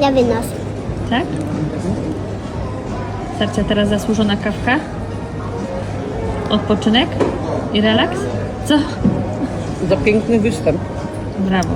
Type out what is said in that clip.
Ja wynoszę. Tak? Starcia teraz zasłużona kawka? Odpoczynek? I relaks? Co? Za piękny występ. Brawo.